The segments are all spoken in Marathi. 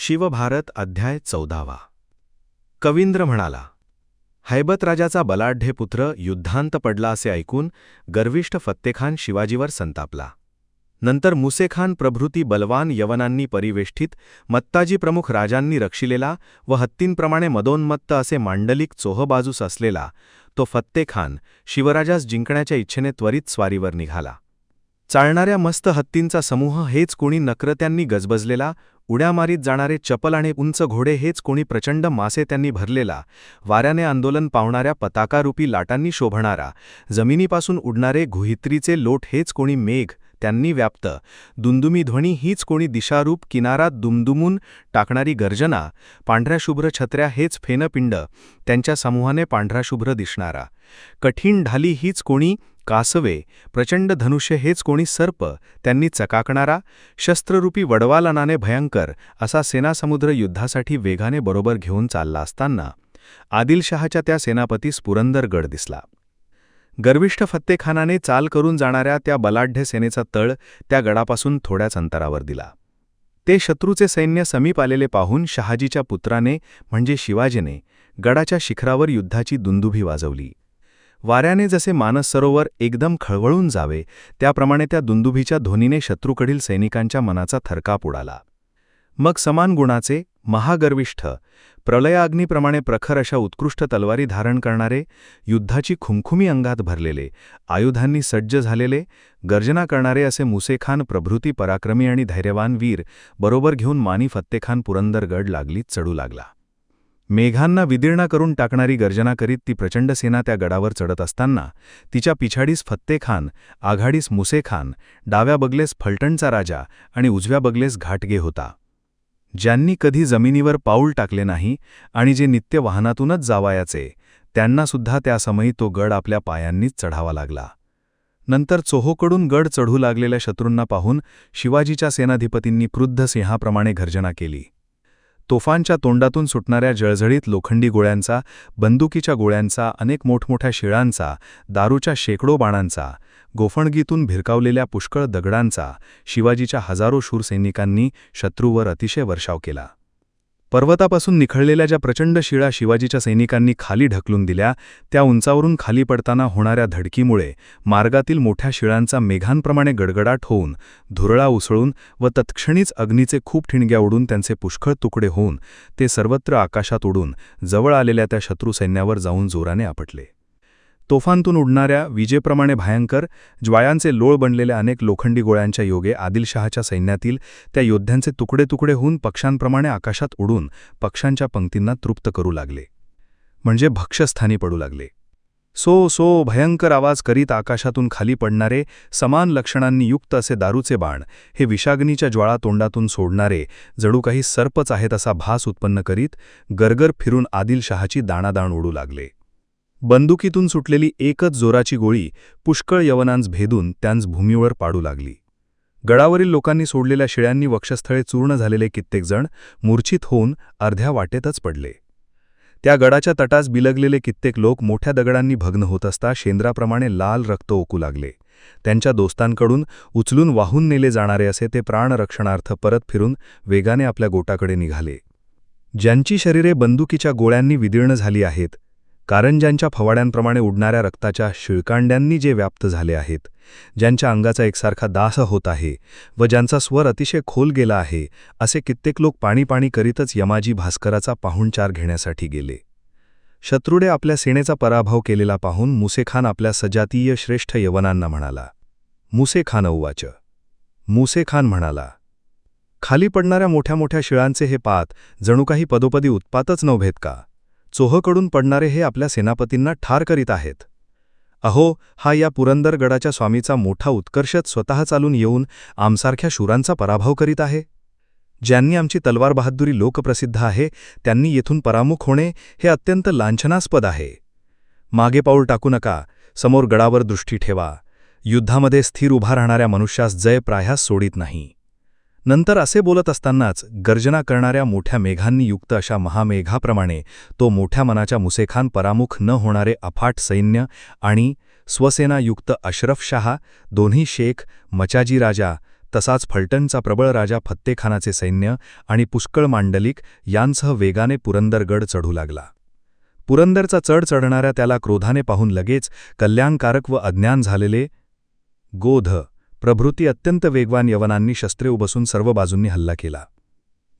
शिवभारत अध्याय चौदावा. कवींद्र म्हणाला हैबतराजाचा बलाढ्य पुत्र युद्धांत पडला असे ऐकून गर्विष्ठ फत्तेखान शिवाजीवर संतापला. नंतर मुसेखान प्रभृती बलवान यवनांनी परिवेष्टित मत्ताजी प्रमुख राजांनी रक्षिलेला व हत्तींप्रमाणे मदोन्मत्त असे मांडलिक चोहबाजूस असलेला तो फत्तेखान शिवराजास जिंकण्याच्या इच्छेने त्वरित स्वारीवर निघाला. चालणाऱ्या मस्त हत्तींचा समूह हेच कोणी नक्रत्यांनी गजबजलेला उड्या मारीत जाणारे चपल आणि उंच घोडे हेच कोणी प्रचंड मासे त्यांनी भरलेला वाऱ्याने आंदोलन पावणाऱ्या पताकारूपी लाटांनी शोभणारा जमिनीपासून उडणारे गुहित्रीचे लोट हेच कोणी मेघ त्यांनी व्याप्त दुमदुमी ध्वनी हीच कोणी दिशारूप किनारात दुमदुमून टाकणारी गर्जना पांढऱ्या शुभ्र छत्र्या हेच फेनपिंड त्यांच्या समूहाने पांढराशुभ्र दिसणारा. कठीण ढाली हीच कोणी कासवे प्रचंड धनुष्य हेच कोणी सर्प त्यांनी चकाकणारा शस्त्ररूपी वडवालनाने भयंकर असा सेनासमुद्र युद्धासाठी वेगाने बरोबर घेऊन चालला असताना आदिलशहाच्या त्या सेनापतीस पुरंदरगड दिसला. गर्विष्ठ फत्तेखानाने चाल करून जाणाऱ्या त्या बलाढ्य सेनेचा तळ त्या गडापासून थोड्याच अंतरावर दिला. ते शत्रूचे सैन्य समीप आलेले पाहून शहाजीच्या पुत्राने म्हणजे शिवाजीने गडाच्या शिखरावर युद्धाची दुंदुभी वाजवली. वाऱ्याने जसे मानस सरोवर एकदम खळवळून जावे त्याप्रमाणे त्या दुंदुभीच्या ध्वनीने शत्रूकडील सैनिकांच्या मनाचा थरकाप उडाला. मग समान गुणाचे महागर्विष्ठ प्रलयाग्नीप्रमाणे प्रखर अशा उत्कृष्ट तलवारी धारण करणारे युद्धाची खुमखुमी अंगात भरलेले आयुधांनी सज्ज झालेले गर्जना करणारे असे मुसेखान प्रभृती पराक्रमी आणि धैर्यवान वीर बरोबर घेऊन मानी फत्तेखान पुरंदरगड लागलीच चढू लागला. मेघांना विदीर्ण करून टाकणारी गर्जना करीत ती प्रचंड सेना त्या गडावर चढत असताना तिच्या पिछाडीस फत्तेखान आघाडीस मुसेखान डाव्या बगलेस फलटणचा राजा आणि उजव्या बगलेस घाटगे होता. ज्यांनी कधी जमिनीवर पाऊल टाकले नाही आणि जे नित्य वाहनातूनच जावायाचे त्यांनासुद्धा त्यासमयी तो गड आपल्या पायांनीच चढावा लागला. नंतर चोहोकडून गड चढू लागलेल्या शत्रूंना पाहून शिवाजीच्या सेनाधिपतींनी क्रुद्ध सिंहाप्रमाणे गर्जना केली. तोफांच्या तोंडातून सुटणाऱ्या जळझळीत लोखंडी गोळ्यांचा बंदुकीच्या गोळ्यांचा अनेक मोठमोठ्या शिळांचा दारूच्या शेकडो बाणांचा गोफणगीतून भिरकावलेल्या पुष्कळ दगडांचा शिवाजीच्या हजारो शूरसैनिकांनी शत्रूवर अतिशय वर्षाव केला. पर्वतापासून निखळलेल्या ज्या प्रचंड शिळा शिवाजीच्या सैनिकांनी खाली ढकलून दिल्या त्या उंचावरून खाली पडताना होणाऱ्या धडकीमुळे मार्गातील मोठ्या शिळांचा मेघांप्रमाणे गडगडाट होऊन धुरळा उसळून व तत्क्षणीच अग्नीचे खूप ठिणग्या उडून त्यांचे पुष्कळ तुकडे होऊन ते सर्वत्र आकाशात उडून जवळ आलेल्या त्या शत्रू सैन्यावर जाऊन जोराने आपटले. तोफांतून उडणाऱ्या विजेप्रमाणे भयंकर ज्वायांचे लोळ बनलेल्या अनेक लोखंडी गोळ्यांच्या योगे आदिलशहाच्या सैन्यातील त्या योद्ध्यांचे तुकडे तुकडे होऊन पक्ष्यांप्रमाणे आकाशात उडून पक्षांच्या पंक्तींना तृप्त करू लागले. म्हणजे भक्ष्यस्थानी पडू लागले. सो सो भयंकर आवाज करीत आकाशातून खाली पडणारे समान लक्षणांनी युक्त असे दारूचे बाण हे विषाग्नीच्या ज्वाळा तोंडातून सोडणारे जणू काही सर्पच आहेत असा भास उत्पन्न करीत गरगर फिरून आदिलशहाची दाणादाण उडू लागले. बंदुकीतून सुटलेली एकच जोराची गोळी पुष्कळ यवनांस भेदून त्यांस भूमीवर पाडू लागली. गडावरील लोकांनी सोडलेल्या शिळ्यांनी वक्षस्थळे चूर्ण झालेले कित्येक जण मूर्छित होऊन अर्ध्या वाटेतच पडले. त्या गडाच्या तटास बिलगलेले कित्येक लोक मोठ्या दगडांनी भग्न होत असता शेंद्राप्रमाणे लाल रक्त ओकू लागले. त्यांच्या दोस्तांकडून उचलून वाहून नेले जाणारे असे ते प्राणरक्षणार्थ परत फिरून वेगाने आपल्या गोटाकडे निघाले. ज्यांची शरीरे बंदुकीच्या गोळ्यांनी विदीर्ण झाली आहेत कारंजांच्या फवाड्यांप्रमाणे उडणाऱ्या रक्ताच्या शिळकांड्यांनी जे व्याप्त झाले आहेत ज्यांच्या अंगाचा एकसारखा दास होत आहे व ज्यांचा स्वर अतिशय खोल गेला आहे असे कित्येक लोक पाणी पाणी करीतच यमाजी भास्कराचा पाहुणचार घेण्यासाठी गेले. शत्रुडे आपल्या सेनेचा पराभव केलेला पाहून मुसेखान आपल्या सजातीय श्रेष्ठ यवनांना म्हणाला मुसेखान उवाच मुसेखान म्हणाला खाली पडणाऱ्या मोठ्या मोठ्या शिळांचे हे पात जणू काही पदोपदी उत्पातच नव्हेत का? चोहकडून पडणारे हे आपल्या सेनापतींना ठार करीत आहेत. अहो हा या पुरंदरगडाच्या स्वामीचा मोठा उत्कर्षत स्वतः चालून येऊन आमसारख्या शूरांचा पराभव करीत आहे. ज्यांनी आमची तलवार बहादुरी लोकप्रसिद्ध आहे त्यांनी येथून परामुख होणे हे अत्यंत लांछनास्पद आहे. मागे पाऊल टाकू नका समोर गडावर दृष्टी ठेवा. युद्धामध्ये स्थिर उभा राहणाऱ्या मनुष्यास जय प्रायास सोडित नाही. नंतर असे बोलत असतानाच गर्जना करणाऱ्या मोठ्या मेघांनी युक्त अशा महामेघाप्रमाणे तो मोठ्या मनाच्या मुसेखान परामुख न होणारे अफाट सैन्य आणि स्वसेनायुक्त अशरफ शहा दोन्ही शेख मचाजी राजा तसाच फलटणचा प्रबळ राजा फत्तेखानाचे सैन्य आणि पुष्कळ मांडलिक यांसह वेगाने पुरंदरगड चढू लागला. पुरंदरचा चढ चढणाऱ्या त्याला क्रोधाने पाहून लगेच कल्याणकारक व अज्ञान झालेले गोध प्रभृती अत्यंत वेगवान यवनांनी शस्त्रे उबसून सर्व बाजूंनी हल्ला केला.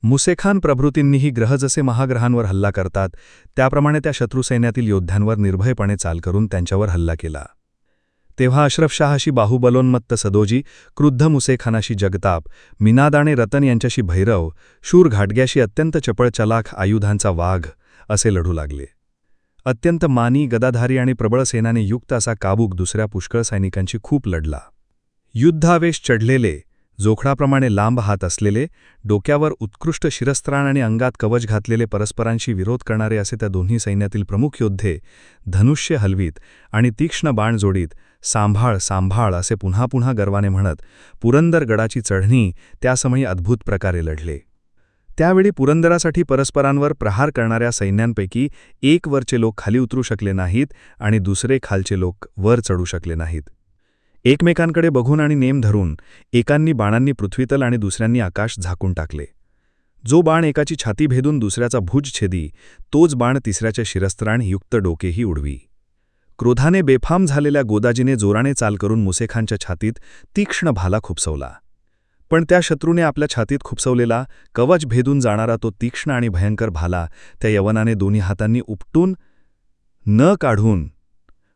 मुसेखान प्रभृतींनीही ग्रह जसे महाग्रहांवर हल्ला करतात त्याप्रमाणे त्या शत्रुसैन्यातील योद्ध्यांवर निर्भयपणे चाल करून त्यांच्यावर हल्ला केला. तेव्हा अशरफशाहाशी बाहुबलोन्मत्त सदोजी क्रुद्ध मुसेखानाशी जगताप मिनादाणे रतन यांच्याशी भैरव शूर घाटग्याशी अत्यंत चपळ चलाख आयुधांचा वाघ असे लढू लागले. अत्यंत मानी गदाधारी आणि प्रबळ सेनाने युक्त असा काबूक दुसऱ्या पुष्कळ सैनिकांशी खूप लढला. युद्धावेश चढलेले जोखडाप्रमाणे लांब हात असलेले डोक्यावर उत्कृष्ट शिरस्त्राण आणि अंगात कवच घातलेले परस्परांशी विरोध करणारे असे त्या दोन्ही सैन्यातील प्रमुख योद्धे धनुष्य हलवीत आणि तीक्ष्ण बाण जोडीत सांभाळ सांभाळ असे पुन्हा पुन्हा गर्वाने म्हणत पुरंदर गडाची चढणी त्यासमयी अद्भुत प्रकारे लढले. त्यावेळी पुरंदरासाठी परस्परांवर प्रहार करणाऱ्या सैन्यांपैकी एक वरचे लोक खाली उतरू शकले नाहीत आणि दुसरे खालचे लोक वर चढू शकले नाहीत. एकमेकांकडे बघून आणि नेम धरून एकांनी बाणांनी पृथ्वीतल आणि दुसऱ्यांनी आकाश झाकून टाकले. जो बाण एकाची छाती भेदून दुसऱ्याचा भुज छेदी तोच बाण तिसऱ्याच्या शिरस्त्राण युक्त डोकेही उडवी. क्रोधाने बेफाम झालेल्या गोदाजीने जोराने चाल करून मुसेखांच्या छातीत तीक्ष्ण भाला खुपसवला. पण त्या शत्रूने आपल्या छातीत खुपसवलेला कवच भेदून जाणारा तो तीक्ष्ण आणि भयंकर भाला त्या यवनाने दोन्ही हातांनी उपटून न काढून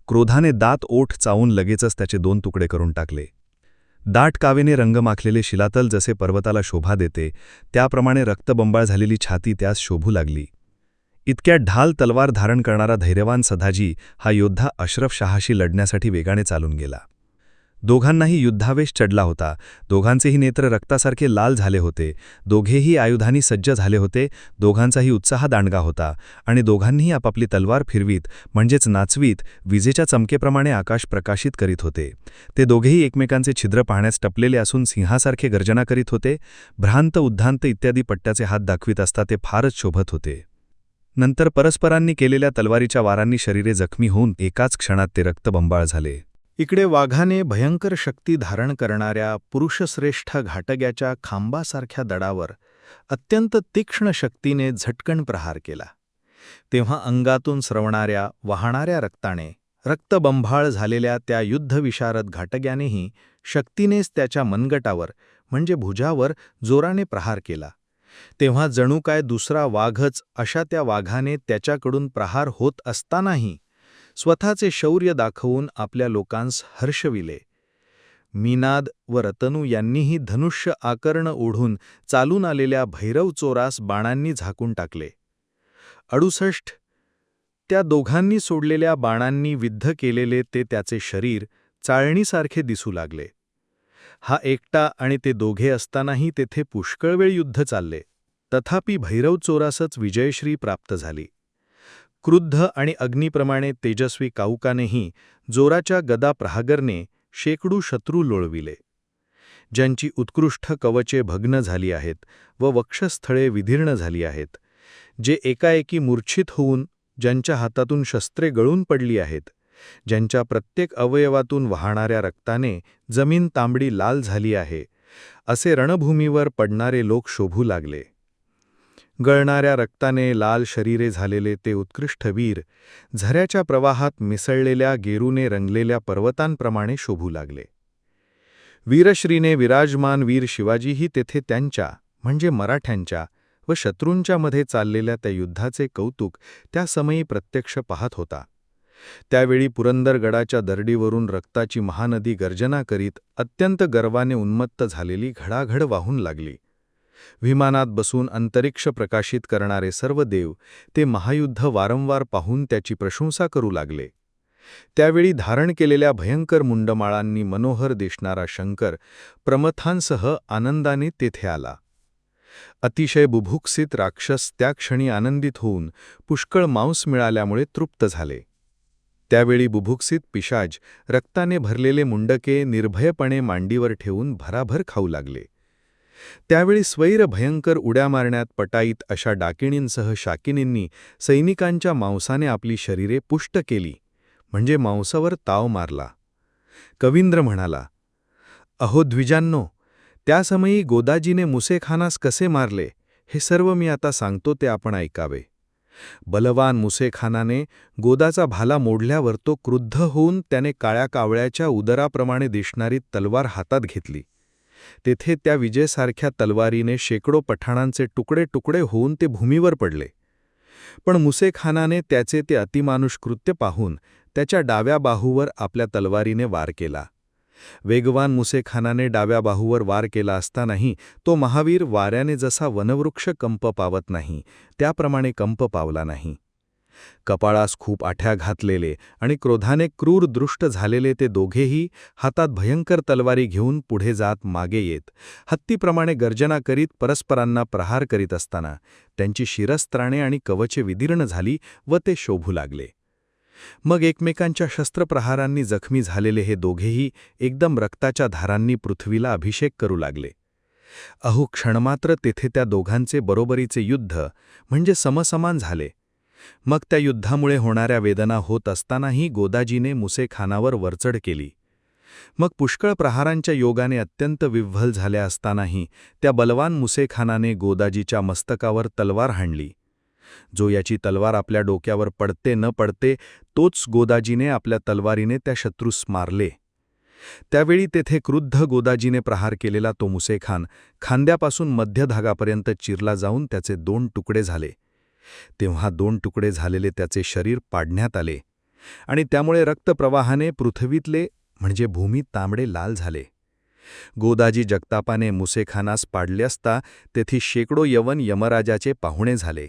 क्रोधाने दात ओठ चावून लगेचच त्याचे दोन तुकडे करून टाकले. दाट कावेने रंग माखलेले शिलातल जसे पर्वताला शोभा देते त्याप्रमाणे रक्तबंबाळ झालेली छाती त्यास शोभू लागली. इतक्या ढाल तलवार धारण करणारा धैर्यवान सदाजी हा योद्धा अशरफ शहाशी लढण्यासाठी वेगाने चालून गेला. दोघांनाही युद्धावेश चढला होता. दोघांचेही नेत्र रक्तासारखे लाल झाले होते. दोघेही आयुधांनी सज्ज झाले होते. दोघांचाही उत्साह दांडगा होता. आणि दोघांनीही आपापली तलवार फिरवीत म्हणजेच नाचवीत विजेच्या चमकेप्रमाणे आकाश प्रकाशित करीत होते. ते दोघेही एकमेकांचे छिद्र पाहण्यास टपलेले असून सिंहासारखे गर्जना करीत होते. भ्रांत उद्धांत इत्यादी पट्ट्याचे हात दाखवित असता ते फारच शोभत होते. नंतर परस्परांनी केलेल्या तलवारीच्या वारांनी शरीरे जखमी होऊन एकाच क्षणात ते रक्तबंबाळ झाले. इकडे वाघाने भयंकर शक्ती धारण करणाऱ्या पुरुषश्रेष्ठ घाटग्याच्या खांबासारख्या दडावर अत्यंत तीक्ष्ण शक्तीने झटकन प्रहार केला. तेव्हा अंगातून स्रवणाऱ्या वाहणाऱ्या रक्ताने रक्तबंभाळ झालेल्या त्या युद्धविशारद घाटग्यानेही शक्तीनेच त्याच्या मनगटावर म्हणजे भुजावर जोराने प्रहार केला. तेव्हा जणू काय दुसरा वाघच अशा त्या वाघाने त्याच्याकडून प्रहार होत असतानाही स्वतःचे शौर्य दाखवून आपल्या लोकांस हर्षविले. मीनाद व रतनू यांनीही धनुष्य आकर्ण ओढून चालून आलेल्या भैरव चोरास बाणांनी झाकून टाकले. अडुसष्ट. त्या दोघांनी सोडलेल्या बाणांनी विद्ध केलेले ते त्याचे शरीर चाळणीसारखे दिसू लागले. हा एकटा आणि ते दोघे असतानाही तेथे पुष्कळ वेळ युद्ध चालले. तथापि भैरव चोरासच विजयश्री प्राप्त झाली. क्रुद्ध आणि अग्नीप्रमाणे तेजस्वी काऊकानेही जोराच्या गदा प्रहागरने शेकडू शत्रू लोळविले. ज्यांची उत्कृष्ट कवचे भग्न झाली आहेत व वक्षस्थळे विधीर्ण झाली आहेत जे एकाएकी मूर्छित होऊन ज्यांच्या हातातून शस्त्रे गळून पडली आहेत ज्यांच्या प्रत्येक अवयवातून वाहणाऱ्या रक्ताने जमीन तांबडी लाल झाली आहे असे रणभूमीवर पडणारे लोक शोभू लागले. गळणाऱ्या रक्ताने लाल शरीरे झालेले ते उत्कृष्ट वीर झऱ्याच्या प्रवाहात मिसळलेल्या गेरूने रंगलेल्या पर्वतांप्रमाणे शोभू लागले. वीरश्रीने विराजमान वीर शिवाजीही तेथे त्यांच्या म्हणजे मराठ्यांच्या व शत्रूंच्या मध्ये चाललेल्या त्या युद्धाचे कौतुक त्या समयी प्रत्यक्ष पाहत होता. त्यावेळी पुरंदरगडाच्या दरडीवरून रक्ताची महानदी गर्जना करीत अत्यंत गर्वाने उन्मत्त झालेली घडाघड वाहून लागली. विमानात बसून अंतरिक्ष प्रकाशित करणारे सर्व देव ते महायुद्ध वारंवार पाहून त्याची प्रशंसा करू लागले. त्यावेळी धारण केलेल्या भयंकर मुंडमाळांनी मनोहर दिसणारा शंकर प्रमथांसह आनंदाने तेथे आला. अतिशय बुभुक्षित राक्षस त्या क्षणी आनंदित होऊन पुष्कळ मांस मिळाल्यामुळे तृप्त झाले. त्यावेळी बुभुक्षित पिशाज रक्ताने भरलेले मुंडके निर्भयपणे मांडीवर ठेवून भराभर खाऊ लागले. त्यावेळी स्वैर भयंकर उड्या मारण्यात पटाईत अशा डाकिणींसह शाकिनींनी सैनिकांच्या मांसाने आपली शरीरे पुष्ट केली. म्हणजे मांसावर ताव मारला. कवींद्र म्हणाला अहो द्विजांनो त्यासमयी गोदाजीने मुसेखानास कसे मारले हे सर्व मी आता सांगतो ते आपण ऐकावे. बलवान मुसेखानाने गोदाचा भाला मोडल्यावर तो क्रुद्ध होऊन त्याने काळ्या कावळ्याच्या उदराप्रमाणे दिसणारी तलवार हातात घेतली. तेथे त्या विजेसारख्या तलवारीने शेकडो पठाणांचे तुकडे तुकडे होऊन ते भूमीवर पडले. पण मुसेखानाने त्याचे ते अतिमानुष कृत्य पाहून त्याच्या डाव्या बाहूवर आपल्या तलवारीने वार केला. वेगवान मुसेखानाने डाव्या बाहूवर वार केला असतानाही तो महावीर वाऱ्याने जसा वनवृक्ष कंप पावत नाही त्याप्रमाणे कंप पावला नाही. कपाळास खूप आठ्या घातलेले आणि क्रोधाने क्रूर दृष्ट झालेले ते दोघेही हातात भयंकर तलवारी घेऊन पुढे जात मागे येत. हत्तीप्रमाणे गर्जना करीत परस्परांना प्रहार करीत असताना त्यांची शिरस्त्राणे आणि कवचे विदीर्ण झाली व ते शोभू लागले. मग एकमेकांच्या शस्त्रप्रहारांनी जखमी झालेले हे दोघेही एकदम रक्ताच्या धारांनी पृथ्वीला अभिषेक करू लागले. अहो क्षणमात्र तेथे त्या दोघांचे बरोबरीचे युद्ध म्हणजे समसमान झाले. मग त्या युद्धामुळे होणाऱ्या वेदना होत असतानाही गोदाजीने मुसेखानावर वरचढ केली. मग पुष्कळ प्रहारांच्या योगाने अत्यंत विव्हल झाल्या असतानाही त्या बलवान मुसेखानाने गोदाजीच्या मस्तकावर तलवार हाणली. जो याची तलवार आपल्या डोक्यावर पडते न पडते तोच गोदाजीने आपल्या तलवारीने त्या शत्रूस मारले. त्यावेळी तेथे क्रुद्ध गोदाजीने प्रहार केलेला तो मुसेखान खांद्यापासून मध्यधागापर्यंत चिरला जाऊन त्याचे दोन तुकडे झाले. तेव्हा दोन तुकडे झालेले त्याचे शरीर पाडण्यात आले आणि त्यामुळे रक्तप्रवाहाने पृथ्वीतले म्हणजे भूमी तांबडे लाल झाले. गोदाजी जगतापाने मुसेखानास पाडले असता तेथी शेकडो यवन यमराजाचे पाहुणे झाले.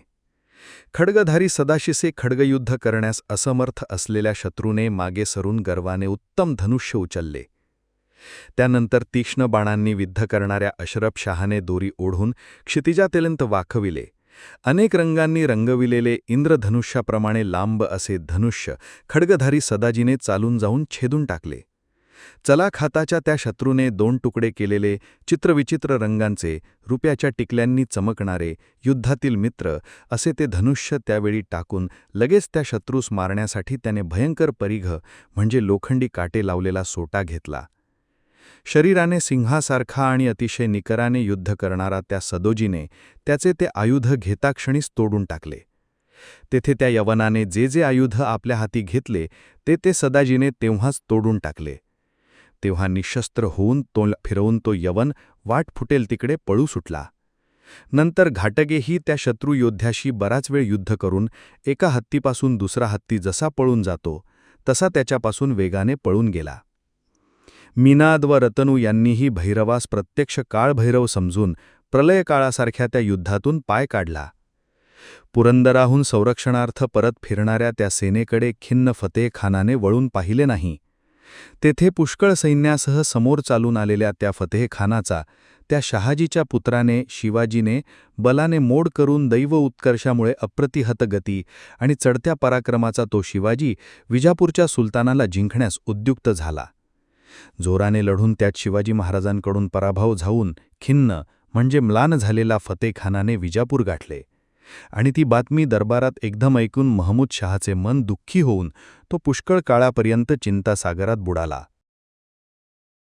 खड्गधारी सदाशिसे खड्गयुद्ध करण्यास असमर्थ असलेल्या शत्रूने मागे सरून गर्वाने उत्तम धनुष्य उचलले. त्यानंतर तीक्ष्ण बाणांनी विद्ध करणाऱ्या अशरफ शहाने दोरी ओढून क्षितिजातेलंत वाखविले. अनेक रंगांनी रंगविलेले इंद्रधनुष्याप्रमाणे लांब असे धनुष्य खड्गधारी सदाजीने चालून जाऊन छेदून टाकले. चला खाताच्या त्या शत्रूने दोन तुकडे केलेले चित्रविचित्र रंगांचे रुपयाच्या टिकल्यांनी चमकणारे युद्धातील मित्र असे ते धनुष्य त्यावेळी टाकून लगेच त्या शत्रूस मारण्यासाठी त्याने भयंकर परिघ म्हणजे लोखंडी काटे लावलेला सोटा घेतला. शरीराने सिंहासारखा आणि अतिशय निकराने युद्ध करणारा त्या सदोजीने त्याचे ते आयुध घेताक्षणीच तोडून टाकले. तेथे त्या यवनाने जे जे आयुध आपल्या हाती घेतले ते ते सदाजीने तेव्हाच तोडून टाकले. तेव्हा निशस्त्र होऊन तो फिरवून तो यवन वाट फुटेल तिकडे पळू सुटला. नंतर घाटगेही त्या शत्रू योद्ध्याशी बराच वेळ युद्ध करून एका हत्तीपासून दुसरा हत्ती जसा पळून जातो तसा त्याच्यापासून वेगाने पळून गेला. मीनाद व रतनू यांनीही भैरवास प्रत्यक्ष काळभैरव समजून प्रलयकाळासारख्या त्या युद्धातून पाय काढला. पुरंदराहून संरक्षणार्थ परत फिरणाऱ्या त्या सेनेकडे खिन्न फतेखानाने वळून पाहिले नाही. तेथे पुष्कळ सैन्यासह समोर चालून आलेल्या त्या फतेहखानाचा त्या शहाजीच्या पुत्राने शिवाजीने बलाने मोड करून दैव उत्कर्षामुळे अप्रतिहत गती आणि चढत्या पराक्रमाचा तो शिवाजी विजापूरच्या सुलतानाला जिंकण्यास उद्युक्त झाला. जोराने लढून त्यात शिवाजी महाराजांकडून पराभव झाऊन खिन्न म्हणजे म्लान झालेला फतेखानाने विजापूर गाठले. आणि ती बातमी दरबारात एकदम ऐकून महमूद शहाचे मन दुःखी होऊन तो पुष्कळ काळापर्यंत चिंतासागरात बुडाला.